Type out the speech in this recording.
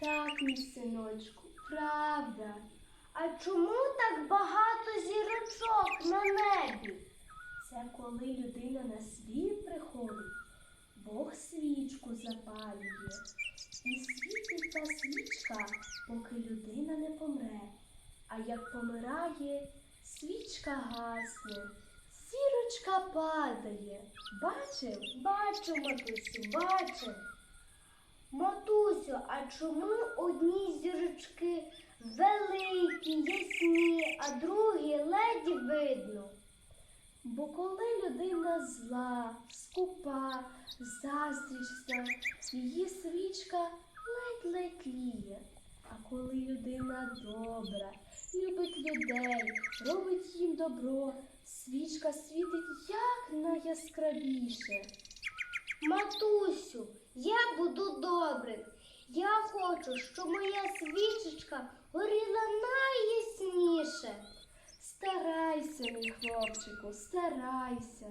Так, мій синочку, правда. А чому так багато зірочок на небі? Це коли людина на світ приходить, Бог свічку запалює. І світить та свічка, поки людина не помре. А як помирає, свічка гасне, зірочка падає. Бачив? Бачу, матусю, бачу. Чому одні зірочки великі, ясні, а другі леді видно? Бо коли людина зла, скупа, заздрічна, її свічка ледь-ледь тліє. А коли людина добра, любить людей, робить їм добро, свічка світить як найяскравіше. Матусю, я буду добрим. Хочу, щоб моя свічечка горіла найясніше. Старайся, мій хлопчику, старайся.